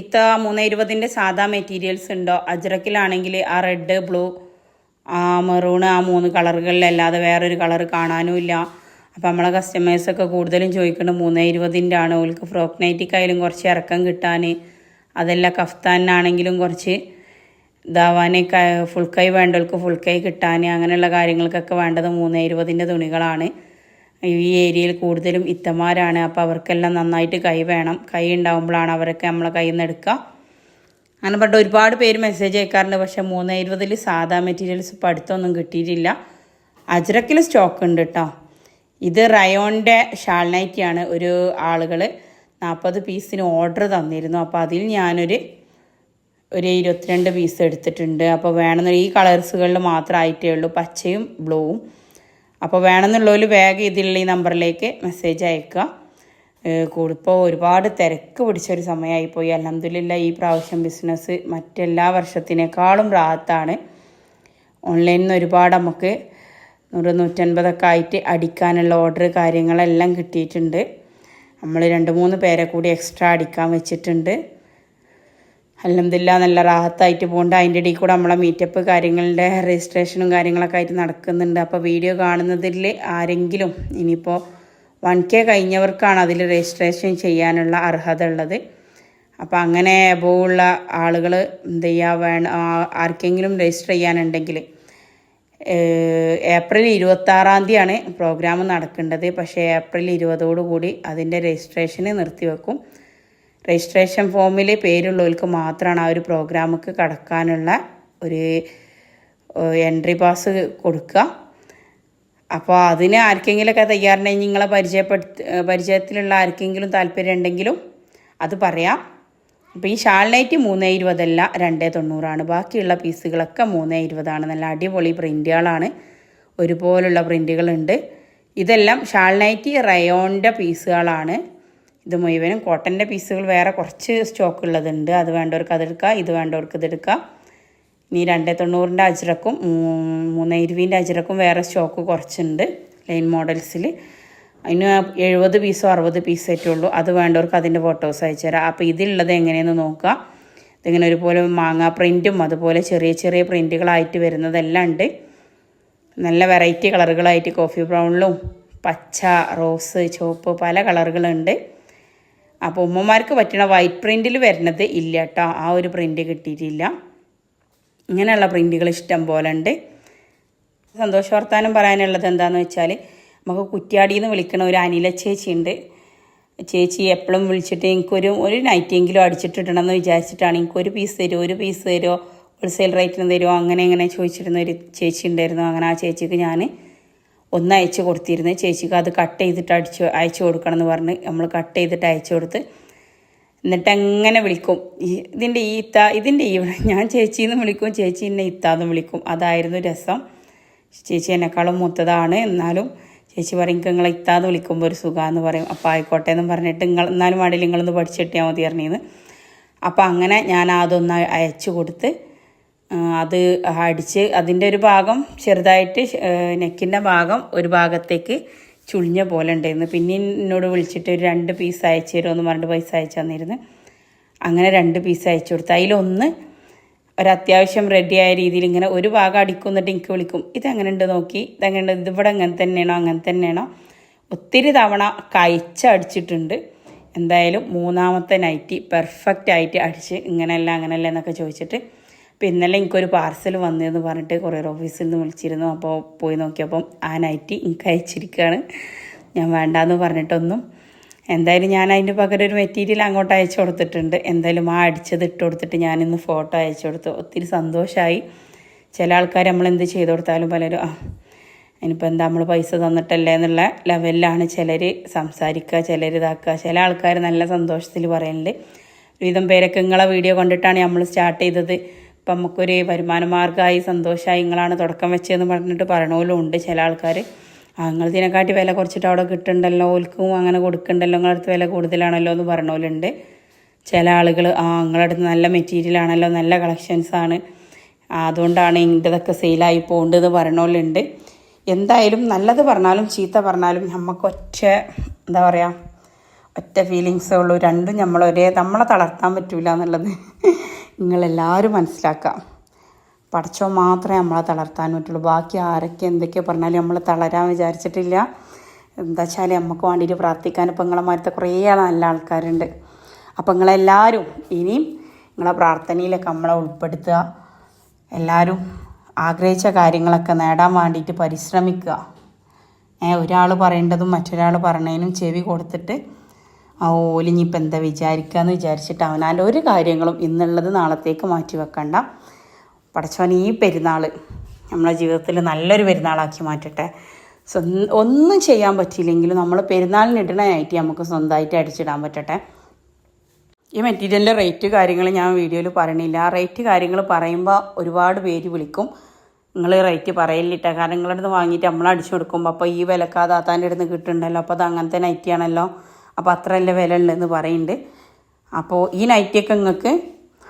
ഇത്ത മൂന്ന് ഇരുപതിന്റെ സാധാ മെറ്റീരിയൽസ് ഉണ്ടോ? അജ്രക്കിലാണെങ്കിൽ ആ റെഡ് ബ്ലൂ ആ മെറൂൺ ആ മൂന്ന് കളറുകളിലല്ലാതെ വേറൊരു കളർ കാണാനുമില്ല അപ്പോൾ നമ്മളെ കസ്റ്റമേഴ്സൊക്കെ കൂടുതലും ചോദിക്കുന്നത് മൂന്ന് ഇരുപതിന്റെ ആണ്. ഓൾക്ക് ഫ്രോക്ക് നൈറ്റിക്കായാലും കുറച്ച് ഇറക്കം കിട്ടാൻ അതല്ല കഫ്താനാണെങ്കിലും കുറച്ച് ഇതാവാനേ ഫുൾ കൈ വേണ്ടവർക്ക് ഫുൾ കൈ കിട്ടാൻ അങ്ങനെയുള്ള കാര്യങ്ങൾക്കൊക്കെ വേണ്ടത് മൂന്ന് ഇരുപതിന്റെ തുണികളാണ്. ഈ ഏരിയയിൽ കൂടുതലും ഇത്തമാരാണ്. അപ്പോൾ അവർക്കെല്ലാം നന്നായിട്ട് കൈ വേണം. കൈ ഉണ്ടാകുമ്പോഴാണ് അവരൊക്കെ നമ്മളെ കയ്യിൽ നിന്ന് എടുക്കുക അങ്ങനെ പറഞ്ഞിട്ട് ഒരുപാട് പേര് മെസ്സേജ് അയക്കാറുണ്ട്. പക്ഷേ മൂന്ന് ഇരുപതിൽ സാധാ മെറ്റീരിയൽസ് ഇപ്പോൾ അടുത്തൊന്നും കിട്ടിയിട്ടില്ല. അജ്രക്കിൽ സ്റ്റോക്ക് ഉണ്ട് കേട്ടോ ഇത് റയോണിന്റെ ഷാൾ നൈറ്റിയാണ് ഒരു ആളുകൾ നാൽപ്പത് പീസിന് ഓർഡർ തന്നിരുന്നു. അപ്പോൾ അതിൽ ഞാനൊരു ഒരു ഇരുപത്തിരണ്ട് പീസ് എടുത്തിട്ടുണ്ട്. അപ്പോൾ വേണമെന്നൊരു ഈ കളേഴ്സുകളിൽ മാത്രമായിട്ടേ ഉള്ളൂ. പച്ചയും ബ്ലൂവും അപ്പോൾ വേണമെന്നുള്ളവർ വേഗം ഇതിലുള്ള ഈ നമ്പറിലേക്ക് മെസ്സേജ് അയക്കുക. ഇപ്പോൾ ഒരുപാട് തിരക്ക് പിടിച്ചൊരു സമയമായിപ്പോയി. അലഹമില്ല ഈ പ്രാവശ്യം ബിസിനസ് മറ്റെല്ലാ വർഷത്തിനേക്കാളും റാത്താണ് ഓൺലൈനിൽ നിന്ന് ഒരുപാട് നമുക്ക് നൂറ് നൂറ്റൻപതൊക്കെ ആയിട്ട് അടിക്കാനുള്ള ഓർഡർ കാര്യങ്ങളെല്ലാം കിട്ടിയിട്ടുണ്ട്. നമ്മൾ രണ്ട് മൂന്ന് പേരെ കൂടി എക്സ്ട്രാ അടിക്കാൻ വെച്ചിട്ടുണ്ട്. അലഹമില്ല നല്ല റാഹത്തായിട്ട് പോകുന്നുണ്ട് അതിന്റെ ഇടയിൽ കൂടെ നമ്മളെ മീറ്റപ്പ് കാര്യങ്ങളുടെ രജിസ്ട്രേഷനും കാര്യങ്ങളൊക്കെ ആയിട്ട് നടക്കുന്നുണ്ട്. അപ്പോൾ വീഡിയോ കാണുന്നതിൽ ആരെങ്കിലും ഇനിയിപ്പോൾ വൺ കെ കഴിഞ്ഞവർക്കാണ് അതിൽ രജിസ്ട്രേഷൻ ചെയ്യാനുള്ള അർഹത ഉള്ളത്. അപ്പോൾ അങ്ങനെ അബോവുള്ള ആളുകൾ എന്ത് ചെയ്യുക വേണം ആർക്കെങ്കിലും രജിസ്റ്റർ ചെയ്യാനുണ്ടെങ്കിൽ ഏപ്രിൽ ഇരുപത്താറാം തീയതിയാണ് പ്രോഗ്രാം നടക്കേണ്ടത്. പക്ഷേ ഏപ്രിൽ ഇരുപതോടു കൂടി അതിന്റെ രജിസ്ട്രേഷന് നിർത്തിവെക്കും. രജിസ്ട്രേഷൻ ഫോമിൽ പേരുള്ളവർക്ക് മാത്രമാണ് ആ ഒരു പ്രോഗ്രാമുക്ക് കടക്കാനുള്ള ഒരു എൻട്രി പാസ് കൊടുക്കുക. അപ്പോൾ അതിന് ആർക്കെങ്കിലുമൊക്കെ തയ്യാറുണ്ടെങ്കിൽ നിങ്ങളെ പരിചയപ്പെടുത്തി പരിചയത്തിലുള്ള ആർക്കെങ്കിലും താല്പര്യം ഉണ്ടെങ്കിലും അത് പറയാം. അപ്പോൾ ഈ ഷാൾ നൈറ്റ് മൂന്ന് ഇരുപതല്ല രണ്ട് തൊണ്ണൂറാണ്. ബാക്കിയുള്ള പീസുകളൊക്കെ മൂന്ന് ഇരുപതാണ്. നല്ല അടിപൊളി പ്രിന്റുകളാണ് ഒരുപോലുള്ള പ്രിന്റുകളുണ്ട് ഇതെല്ലാം ഷാൾ നൈറ്റി റയോണിന്റെ പീസുകളാണ്. ഇത് മുഴുവനും കോട്ടന്റെ പീസുകൾ വേറെ കുറച്ച് സ്റ്റോക്ക് ഉള്ളതുണ്ട്. അത് വേണ്ടവർക്ക് അതെടുക്കുക ഇത് വേണ്ടവർക്ക് ഇതെടുക്കാം ഇനി രണ്ടേ തൊണ്ണൂറിന്റെ അജിറക്കും മൂന്ന് ഇരുപതിന്റെ അജിറക്കും വേറെ സ്റ്റോക്ക് കുറച്ചുണ്ട് ലൈൻ മോഡൽസിൽ. അതിന് എഴുപത് പീസോ അറുപത് പീസേറ്റേ ഉള്ളൂ. അത് വേണ്ടവർക്ക് അതിന്റെ ഫോട്ടോസ് അയച്ചു തരാം. അപ്പോൾ ഇതിലുള്ളത് എങ്ങനെയെന്ന് നോക്കുക. ഇതിങ്ങനെ ഒരുപോലെ മാങ്ങ പ്രിന്റും അതുപോലെ ചെറിയ ചെറിയ പ്രിന്റുകളായിട്ട് വരുന്നതെല്ലാം ഉണ്ട്. നല്ല വെറൈറ്റി കളറുകളായിട്ട് കോഫി ബ്രൗണിലും പച്ച റോസ് ചുവപ്പ് പല കളറുകളുണ്ട്. അപ്പോൾ ഉമ്മമാർക്ക് പറ്റണ വൈറ്റ് പ്രിന്റിൽ വരുന്നത് ഇല്ല കേട്ടോ ആ ഒരു പ്രിന്റ് കിട്ടിയിട്ടില്ല. ഇങ്ങനെയുള്ള പ്രിന്റുകൾ ഇഷ്ടം പോലെ ഉണ്ട്. സന്തോഷ വർത്താനം പറയാനുള്ളത് എന്താണെന്ന് വെച്ചാൽ നമുക്ക് കുറ്റ്യാടി എന്ന് വിളിക്കണ ഒരു അനില ചേച്ചി ഉണ്ട്. ചേച്ചി എപ്പോഴും വിളിച്ചിട്ട് എനിക്കൊരു ഒരു നൈറ്റെങ്കിലും അടിച്ചിട്ടിടണമെന്ന് വിചാരിച്ചിട്ടാണ്. എനിക്കൊരു പീസ് തരുമോ ഒരു പീസ് തരുമോ ഹോൾസെയിൽ റേറ്റിന് തരുമോ അങ്ങനെ അങ്ങനെ ചോദിച്ചിരുന്ന ഒരു ചേച്ചി ഉണ്ടായിരുന്നു. അങ്ങനെ ആ ചേച്ചിക്ക് ഞാൻ ഒന്ന് അയച്ചു കൊടുത്തിരുന്നു. ചേച്ചിക്ക് അത് കട്ട് ചെയ്തിട്ട് അടിച്ച് അയച്ചു കൊടുക്കണം എന്ന് പറഞ്ഞ് നമ്മൾ കട്ട് ചെയ്തിട്ട് അയച്ചു കൊടുത്ത് എന്നിട്ട് എങ്ങനെ വിളിക്കും. ഇതിന്റെ ഈ ഇത്ത ഇതിന്റെ ഈ ഞാൻ ചേച്ചിന്ന് വിളിക്കും ചേച്ചി എന്നെ ഇത്താന്ന് വിളിക്കും. അതായിരുന്നു രസം. ചേച്ചി എന്നെക്കാളും മൂത്തതാണ്. എന്നാലും ചേച്ചി പറയും "എനിക്ക് നിങ്ങളെ ഇത്താന്ന് വിളിക്കുമ്പോൾ ഒരു സുഖമെന്ന് പറയും. അപ്പോൾ ആയിക്കോട്ടെ എന്ന് പറഞ്ഞിട്ട് നിങ്ങൾ എന്നാലും വേണ്ടില്ല നിങ്ങളൊന്ന് പഠിച്ചിട്ടിയാൽ മതി പറഞ്ഞിന്ന് അപ്പോൾ അങ്ങനെ ഞാൻ അതൊന്ന് അയച്ചു കൊടുത്ത് അത് അടിച്ച് അതിന്റെ ഒരു ഭാഗം ചെറുതായിട്ട് നെക്കിന്റെ ഭാഗം ഒരു ഭാഗത്തേക്ക് ചുളിഞ്ഞ പോലെ ഉണ്ടായിരുന്നു. പിന്നെ എന്നോട് വിളിച്ചിട്ട് ഒരു രണ്ട് പീസ് അയച്ചു തരുമെന്ന് പറഞ്ഞിട്ട് പൈസ അയച്ചു തന്നിരുന്നു. അങ്ങനെ രണ്ട് പീസ് അയച്ചു കൊടുത്തു. അതിലൊന്ന് ഒരത്യാവശ്യം റെഡിയായ രീതിയിൽ ഇങ്ങനെ ഒരു ഭാഗം അടിക്കും എന്നിട്ട് എനിക്ക് വിളിക്കും ഇതെങ്ങനെ ഉണ്ട് നോക്കി ഇതെങ്ങനെ ഉണ്ട് ഇതിവിടെ അങ്ങനെ തന്നെയാണോ അങ്ങനെ തന്നെയാണോ? ഒത്തിരി തവണ കഴിച്ചടിച്ചിട്ടുണ്ട് എന്തായാലും മൂന്നാമത്തെ നൈറ്റി പെർഫെക്റ്റ് ആയിട്ട് അടിച്ച് ഇങ്ങനെയല്ല അങ്ങനെയല്ല എന്നൊക്കെ ചോദിച്ചിട്ട് അപ്പോൾ ഇന്നലെ എനിക്കൊരു പാർസൽ വന്നതെന്ന് പറഞ്ഞിട്ട് കൊറിയർ ഓഫീസിൽ നിന്ന് വിളിച്ചിരുന്നു. അപ്പോൾ പോയി നോക്കിയപ്പം ആ നൈറ്റ് എനിക്ക് അയച്ചിരിക്കുകയാണ് ഞാൻ വേണ്ടാന്ന് പറഞ്ഞിട്ടൊന്നും. എന്തായാലും ഞാൻ അതിന്റെ പകരം ഒരു മെറ്റീരിയൽ അങ്ങോട്ട് അയച്ചു കൊടുത്തിട്ടുണ്ട്. എന്തായാലും ആ അടിച്ചത് ഇട്ട് കൊടുത്തിട്ട് ഞാനിന്ന് ഫോട്ടോ അയച്ചു കൊടുത്തു. ഒത്തിരി സന്തോഷമായി ചില ആൾക്കാർ നമ്മൾ എന്ത് ചെയ്തു കൊടുത്താലും പലരും ആ ഇനിയിപ്പോൾ എന്താ നമ്മൾ പൈസ തന്നിട്ടല്ലേ എന്നുള്ള ലെവലിലാണ് ചിലർ സംസാരിക്കുക ചിലർ ഇതാക്കുക. ചില ആൾക്കാർ നല്ല സന്തോഷത്തിൽ പറയുന്നുണ്ട് ഒരുവിധം പേരൊക്കെ നിങ്ങളെ വീഡിയോ കണ്ടിട്ടാണ് നമ്മൾ സ്റ്റാർട്ട് ചെയ്തത്. ഇപ്പം നമുക്കൊരു വരുമാന മാർഗമായി സന്തോഷമായി നിങ്ങളാണ് തുടക്കം വെച്ചതെന്ന് പറഞ്ഞിട്ട് പറയണോലും ഉണ്ട് ചില ആൾക്കാർ ഇതിനെക്കാട്ടി വില കുറച്ചിട്ട് അവിടെ കിട്ടുന്നുണ്ടല്ലോ ഓൽക്കും അങ്ങനെ കൊടുക്കണ്ടല്ലോ? നിങ്ങളുടെ അടുത്ത് വില കൂടുതലാണല്ലോ എന്ന് പറഞ്ഞോലുണ്ട്. ചില ആളുകൾ ആ നിങ്ങളുടെ അടുത്ത് നല്ല മെറ്റീരിയൽ ആണല്ലോ നല്ല കളക്ഷൻസ് ആണ്. ആ, അതുകൊണ്ടാണ് ഇതൊക്കെ സെയിലായി പോകേണ്ടത് പറയണോലുണ്ട്. എന്തായാലും നല്ലത് പറഞ്ഞാലും ചീത്ത പറഞ്ഞാലും നമുക്ക് ഒറ്റ എന്താ പറയുക ഒറ്റ ഫീലിങ്സേ ഉള്ളൂ. രണ്ടും നമ്മളൊരേ നമ്മളെ തളർത്താൻ പറ്റൂല എന്നുള്ളത്. നിങ്ങളെല്ലാവരും മനസ്സിലാക്കുക. പഠിച്ചോ മാത്രമേ നമ്മളെ തളർത്താൻ പറ്റുള്ളൂ. ബാക്കി ആരൊക്കെ എന്തൊക്കെ പറഞ്ഞാലും നമ്മൾ തളരാൻ വിചാരിച്ചിട്ടില്ല. എന്താ വെച്ചാൽ നമുക്ക് വേണ്ടിയിട്ട് പ്രാർത്ഥിക്കാൻ ഇപ്പം നിങ്ങളെ മാറ്റത്തെ കുറേ നല്ല ആൾക്കാരുണ്ട്. അപ്പം നിങ്ങളെല്ലാവരും ഇനിയും നിങ്ങളെ പ്രാർത്ഥനയിലൊക്കെ നമ്മളെ ഉൾപ്പെടുത്തുക. എല്ലാവരും ആഗ്രഹിച്ച കാര്യങ്ങളൊക്കെ നേടാൻ വേണ്ടിയിട്ട് പരിശ്രമിക്കുക. ഒരാൾ പറയേണ്ടതും മറ്റൊരാൾ പറയണതിനും ചെവി കൊടുത്തിട്ട് ആ ഓലിഞ്ഞിപ്പോൾ എന്താ വിചാരിക്കുക എന്ന് വിചാരിച്ചിട്ട് അവനാൽ ഒരു കാര്യങ്ങളും ഇന്നുള്ളത് നാളത്തേക്ക് മാറ്റി വെക്കണ്ട. പടച്ചവൻ ഈ പെരുന്നാൾ നമ്മളെ ജീവിതത്തിൽ നല്ലൊരു പെരുന്നാളാക്കി മാറ്റട്ടെ. ഒന്നും ചെയ്യാൻ പറ്റിയില്ലെങ്കിലും നമ്മൾ പെരുന്നാളിന് നമുക്ക് സ്വന്തമായിട്ട് അടിച്ചിടാൻ പറ്റട്ടെ. ഈ മെറ്റീരിയലിന്റെ റേറ്റ് കാര്യങ്ങൾ ഞാൻ വീഡിയോയിൽ പറയണില്ല. ആ റേറ്റ് കാര്യങ്ങൾ പറയുമ്പോൾ ഒരുപാട് പേര് വിളിക്കും. നിങ്ങൾ റേറ്റ് പറയലിട്ട കാരണം നിങ്ങളുടെ അടുത്ത് വാങ്ങിയിട്ട് നമ്മൾ അടിച്ചു കൊടുക്കുമ്പോൾ അപ്പോൾ ഈ വിലക്കാതാത്താന്റെ അടുത്ത് കിട്ടുന്നുണ്ടല്ലോ. അപ്പോൾ അത് അങ്ങനത്തെ നൈറ്റിയാണല്ലോ അപ്പോൾ അത്രയല്ലേ വില ഉള്ളതെന്ന് പറയുന്നുണ്ട് അപ്പോൾ ഈ നൈറ്റിയൊക്കെ നിങ്ങൾക്ക്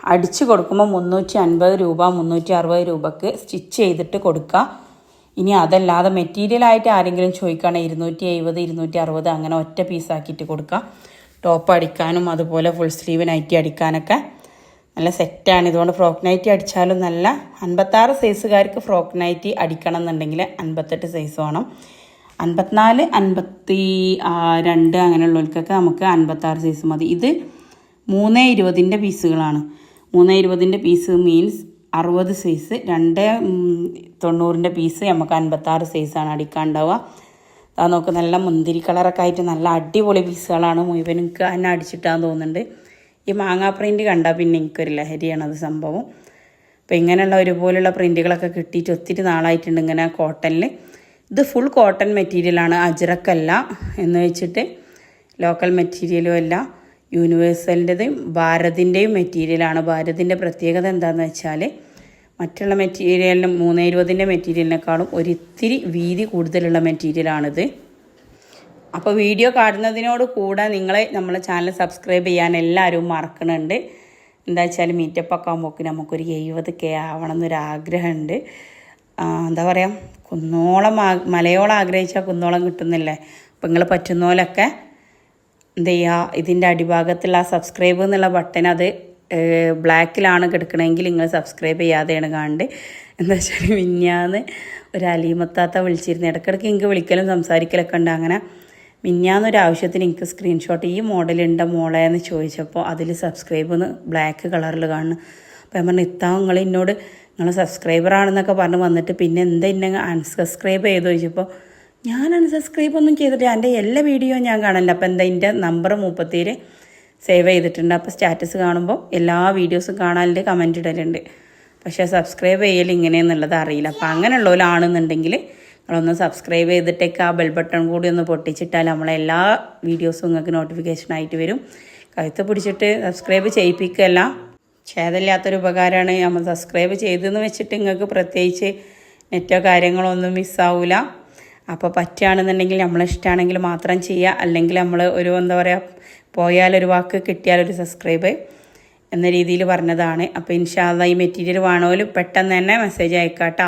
അടിച്ചു കൊടുക്കുമ്പോൾ മുന്നൂറ്റി അൻപത് രൂപ മുന്നൂറ്റി അറുപത് രൂപക്ക് സ്റ്റിച്ച് ചെയ്തിട്ട് കൊടുക്കുക ഇനി അതല്ലാതെ മെറ്റീരിയലായിട്ട് ആരെങ്കിലും ചോദിക്കുകയാണെങ്കിൽ ഇരുന്നൂറ്റി എഴുപത് ഇരുന്നൂറ്റി അറുപത് അങ്ങനെ ഒറ്റ പീസാക്കിയിട്ട് കൊടുക്കുക ടോപ്പ് അടിക്കാനും അതുപോലെ ഫുൾ സ്ലീവ് നൈറ്റി അടിക്കാനൊക്കെ നല്ല സെറ്റാണ് ഇതുകൊണ്ട് ഫ്രോക്ക് നൈറ്റി അടിച്ചാലും നല്ല അൻപത്താറ് സൈസുകാർക്ക് ഫ്രോക്ക് നൈറ്റി അടിക്കണം എന്നുണ്ടെങ്കിൽ അൻപത്തെട്ട് സൈസ് വേണം. അൻപത്തിനാല് അൻപത്തി രണ്ട് അങ്ങനെയുള്ളവർക്കൊക്കെ നമുക്ക് അൻപത്താറ് സൈസ് മതി. ഇത് മൂന്ന് ഇരുപതിന്റെ പീസുകളാണ്. മൂന്ന് ഇരുപതിന്റെ പീസ് മീൻസ് അറുപത് സൈസ് രണ്ട് തൊണ്ണൂറിന്റെ പീസ് നമുക്ക് അൻപത്താറ് സൈസാണ് അടിക്കാണ്ടാവുക. അത് നോക്ക് നല്ല മുന്തിരി കളറൊക്കെ ആയിട്ട് നല്ല അടിപൊളി പീസുകളാണ് മുഴുവൻ എനിക്ക് അടിച്ചിട്ടാന്ന് തോന്നുന്നുണ്ട്. ഈ മാങ്ങാ പ്രിന്റ് കണ്ടാൽ പിന്നെ എനിക്കൊരു ലഹരിയാണ് അത് സംഭവം. അപ്പോൾ ഇങ്ങനെയുള്ള ഒരുപോലുള്ള പ്രിന്റുകളൊക്കെ കിട്ടിയിട്ട് ഒത്തിരി നാളായിട്ടുണ്ട് ഇങ്ങനെ കോട്ടണിൽ ഇത് ഫുൾ കോട്ടൺ മെറ്റീരിയലാണ് അജ്രക്കല്ല എന്ന് വെച്ചിട്ട് ലോക്കൽ മെറ്റീരിയലും അല്ല യൂണിവേഴ്സലിന്റെതും ഭാരതിന്റെയും മെറ്റീരിയലാണ് ഭാരതിന്റെ പ്രത്യേകത എന്താണെന്ന് വെച്ചാൽ മറ്റുള്ള മെറ്റീരിയലിനും മൂന്ന് ഇരുപതിന്റെ മെറ്റീരിയലിനേക്കാളും ഒരിത്തിരി വീതി കൂടുതലുള്ള മെറ്റീരിയലാണിത് അപ്പോൾ വീഡിയോ കാണുന്നതിനോട് കൂടെ നിങ്ങളെ നമ്മളെ ചാനൽ സബ്സ്ക്രൈബ് ചെയ്യാൻ എല്ലാവരും മറക്കണുണ്ട്. എന്താ വെച്ചാൽ മീറ്റപ്പ് ഒക്കെ ആകുമ്പോൾ നമുക്കൊരു എഴുപത് കെ ആവണം എന്നൊരാഗ്രഹമുണ്ട്. എന്താ പറയുക കുന്നോളം മലയോളം ആഗ്രഹിച്ചാൽ കുന്നോളം കിട്ടുന്നില്ലേ? അപ്പം നിങ്ങൾ പറ്റുന്ന പോലൊക്കെ എന്ത് ചെയ്യുക ഇതിന്റെ അടിഭാഗത്തുള്ള സബ്സ്ക്രൈബ് എന്നുള്ള ബട്ടൺ അത് ബ്ലാക്കിലാണ് കിടക്കണമെങ്കിൽ നിങ്ങൾ സബ്സ്ക്രൈബ് ചെയ്യാതെയാണ് കാണണ്ട് എന്താ വെച്ചാൽ മിഞ്ഞാന്ന് ഒരു അലീമത്താത്ത വിളിച്ചിരുന്നു. ഇടയ്ക്കിടയ്ക്ക് എനിക്ക് വിളിക്കലും സംസാരിക്കലൊക്കെ ഉണ്ട്. അങ്ങനെ മിഞ്ഞാന്നൊരു ആവശ്യത്തിന് എനിക്ക് സ്ക്രീൻഷോട്ട് ഈ മോഡലുണ്ട മോളെ എന്ന് ചോദിച്ചപ്പോൾ അതിൽ സബ്സ്ക്രൈബ് ഒന്ന് ബ്ലാക്ക് കളറിൽ കാണുന്നു അപ്പോൾ ഞാൻ പറഞ്ഞു ഇത്താ നിങ്ങൾ എന്നോട് നിങ്ങൾ സബ്സ്ക്രൈബറാണെന്നൊക്കെ പറഞ്ഞ് വന്നിട്ട് പിന്നെ എന്താ അൺസബ്സ്ക്രൈബ് ചെയ്തു ചോദിച്ചപ്പോൾ ഞാൻ അൺസബ്സ്ക്രൈബ് ഒന്നും ചെയ്തിട്ടില്ല. എന്റെ എല്ലാ വീഡിയോയും ഞാൻ കാണില്ല അപ്പോൾ എന്താ എന്റെ നമ്പർ മുപ്പത്തേര് സേവ് ചെയ്തിട്ടുണ്ട്. അപ്പോൾ സ്റ്റാറ്റസ് കാണുമ്പോൾ എല്ലാ വീഡിയോസും കാണാനുണ്ട് കമന്റ് ഇടലുണ്ട്. പക്ഷേ സബ്സ്ക്രൈബ് ചെയ്യൽ ഇങ്ങനെയെന്നുള്ളത് അറിയില്ല. അപ്പോൾ അങ്ങനെയുള്ളവരാണെന്നുണ്ടെങ്കിൽ നിങ്ങളൊന്ന് സബ്സ്ക്രൈബ് ചെയ്തിട്ടേക്ക് ആ ബെൽ ബട്ടൺ കൂടി ഒന്ന് പൊട്ടിച്ചിട്ടാൽ നമ്മളെ എല്ലാ വീഡിയോസും നിങ്ങൾക്ക് നോട്ടിഫിക്കേഷൻ ആയിട്ട് വരും. കഴുത്ത് പിടിച്ചിട്ട് സബ്സ്ക്രൈബ് ചെയ്യിപ്പിക്കുകയല്ല. ഛേദമില്ലാത്തൊരു ഉപകാരമാണ് നമ്മൾ സബ്സ്ക്രൈബ് ചെയ്തെന്ന് വെച്ചിട്ട് നിങ്ങൾക്ക് പ്രത്യേകിച്ച് നെറ്റോ കാര്യങ്ങളോ ഒന്നും മിസ്സാവില്ല അപ്പോൾ പറ്റുകയാണെന്നുണ്ടെങ്കിൽ നമ്മളിഷ്ടമാണെങ്കിൽ മാത്രം ചെയ്യുക. അല്ലെങ്കിൽ നമ്മൾ ഒരു എന്താ പറയുക പോയാൽ ഒരു വാക്ക് കിട്ടിയാൽ ഒരു സബ്സ്ക്രൈബ് എന്ന രീതിയിൽ പറഞ്ഞതാണ്. അപ്പോൾ ഇൻഷാല്ല ഈ മെറ്റീരിയൽ വേണമെങ്കിലും പെട്ടെന്ന് തന്നെ മെസ്സേജ് അയക്കാട്ടോ.